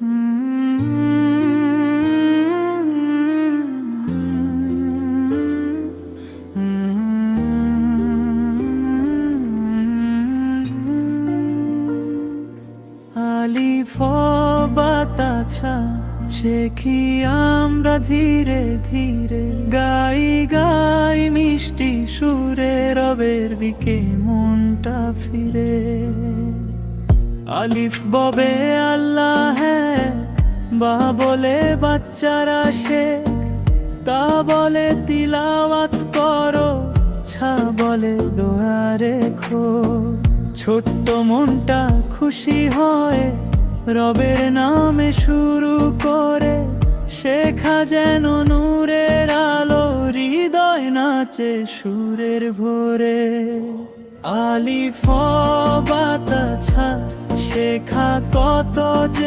আলিফ বাতাছা শেখি আমরা ধীরে ধীরে গাই গাই মিষ্টি সুরে রবের দিকে মনটা ফিরে? আলিফ ববে আল্লাহ বা বলে বাচ্চারা সে, তা বলে তিলাওয়াত করো, ছা বলে দোয়া রেখো ছোট্ট মনটা খুশি হয় রবের নামে শুরু করে, শেখা যেন নূরের আলো, হৃদয় নাচে সুরের ভোরে। আলিফ বাতাছা, শেখা কত যে